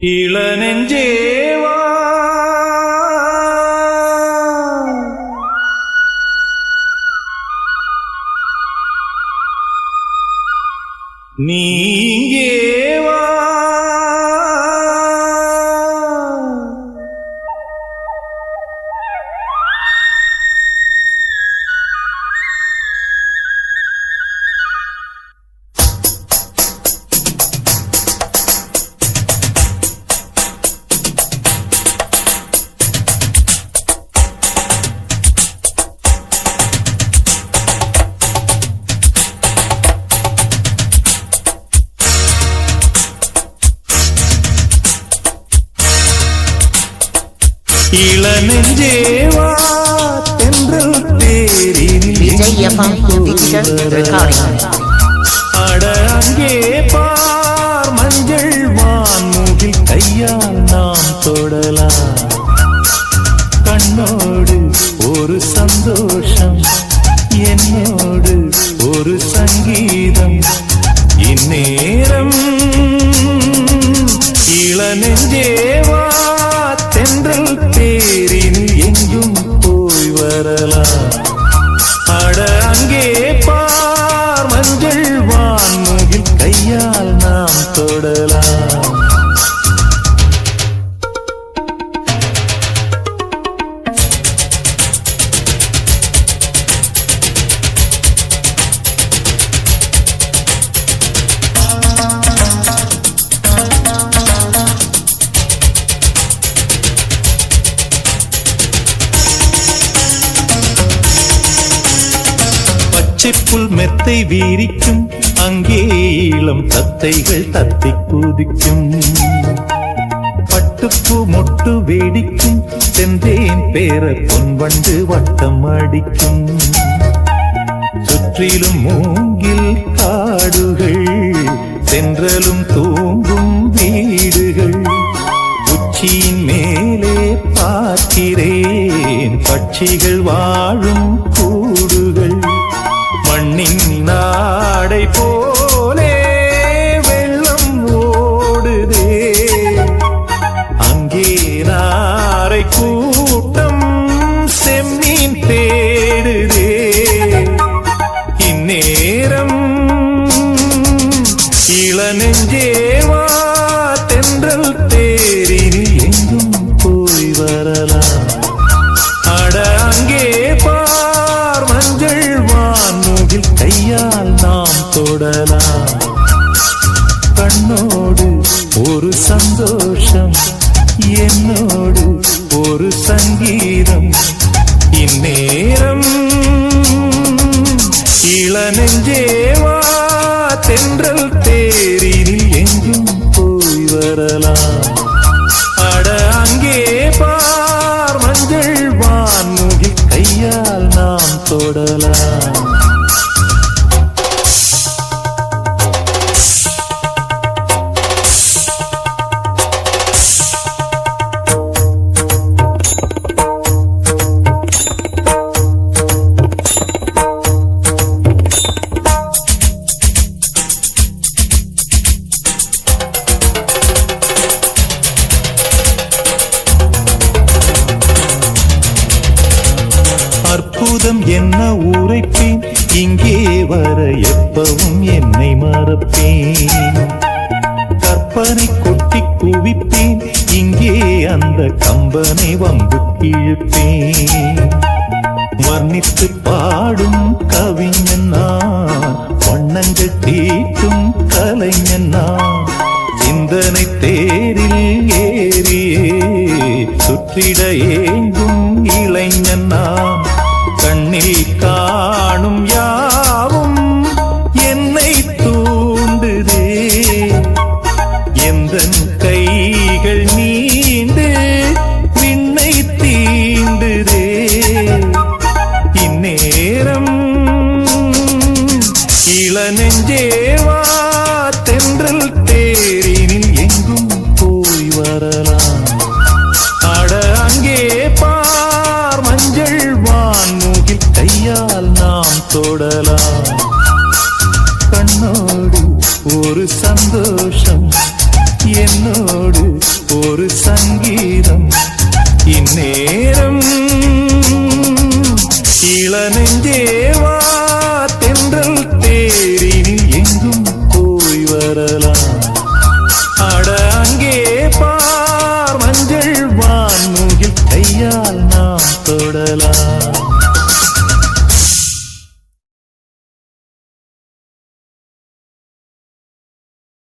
இளநெஞ்சேவா நீங்கேவா இளநெஞ்சேவா தென்றல் தேரில் அட அங்கே பார் மஞ்சள் வான்முகில் கையால் நாம் தொடலாம். கண்ணோடு ஒரு சந்தோஷம் என்னோடு ஒரு சங்கீதம். இந்நேரம் பச்சைப்புல் மெத்தை வீரிக்கும் அங்கே இளம் தத்தைகள் தத்தை குதிக்கும். பட்டுப்பு மொட்டு வேடிக்கும் செந்தேன் பேர பொன்வண்டு வட்டம் அடிக்கும். சுற்றிலும் மூங்கில் காடுகள் சென்றலும் தூங்கும் வீடுகள். உச்சியின் மேலே பார்க்கிறேன் பட்சிகள் வாழும் கூ கையால் நாம் தொடலாம். கண்ணோடு ஒரு சந்தோஷம் என்னோடு ஒரு சங்கீதம். இந்நேரம் இளநெஞ்சேவா தென்றல் தேரில் எங்கும் போய் வரலாம். அற்புதம் என்ன உரைப்பேன்? இங்கே வர எப்பவும் என்னை மறப்பேன். கற்பனை கொட்டி குவிப்பேன். இங்கே அந்த கம்பனை வம்பு கிழிப்பேன். வர்ணித்து பாடும் கவிஞன் நான் வண்ணங்கள் தீட்டும் கலைஞன் நான் சிந்தனை தேரில் ஏறியே சுற்றிட ஏங்க சந்தோஷம். என்னோடு ஒரு சங்கீதம். இந்நேரம் இளநெஞ்சேவா தென்றல் தேரினில் எங்கும் போய் வரலாம். அட அங்கே பார் மஞ்சள் வான்முகில் கையால் நாம் தொடலாம்.